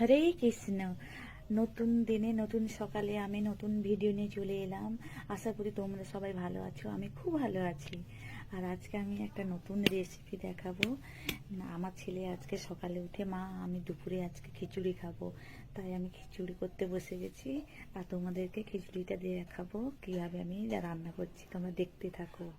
হরে কৃষ্ণ। নতুন দিনে, নতুন সকালে আমি নতুন ভিডিও নিয়ে চলে এলাম। আশা করি তোমরা সবাই ভালো আছো, আমি খুব ভালো আছি। আর আজকে আমি একটা নতুন রেসিপি দেখাবো। আমার ছেলে আজকে সকালে উঠে, মা, আমি দুপুরে আজকে খিচুড়ি খাব। তাই আমি খিচুড়ি করতে বসে গেছি। আর তোমাদেরকে খিচুড়িটা দিয়ে দেখাবো, কীভাবে আমি রান্না করছি, তোমরা দেখতে থাকো।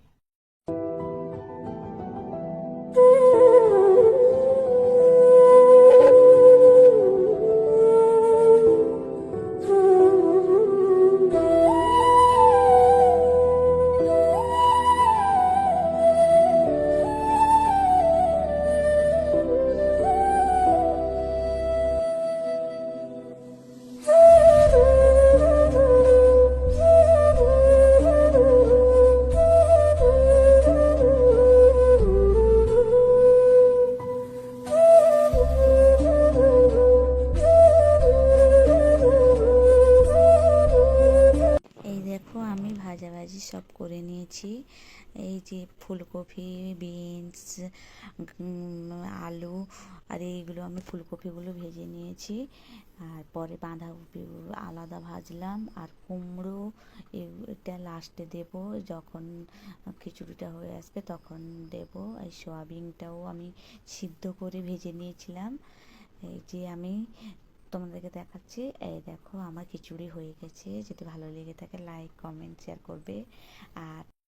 ভাজাভাজি সব করে নিয়েছি। এই যে ফুলকপি, বিনস আলু, আর এইগুলো আমি ফুলকপিগুলো ভেজে নিয়েছি। আর পরে বাঁধাকপি আলাদা ভাজলাম। আর কুমড়ো এটা লাস্টে দেব। যখন খিচুড়িটা হয়ে আসবে তখন দেব। এই সয়াবিনটাও আমি সিদ্ধ করে ভেজে নিয়েছিলাম। এই যে আমি তোমাদেরকে দেখাচ্ছি। এই দেখো, আমার খিচুড়ি হয়ে গেছে। যদি ভালো লেগে থাকে লাইক কমেন্ট শেয়ার করবে। আর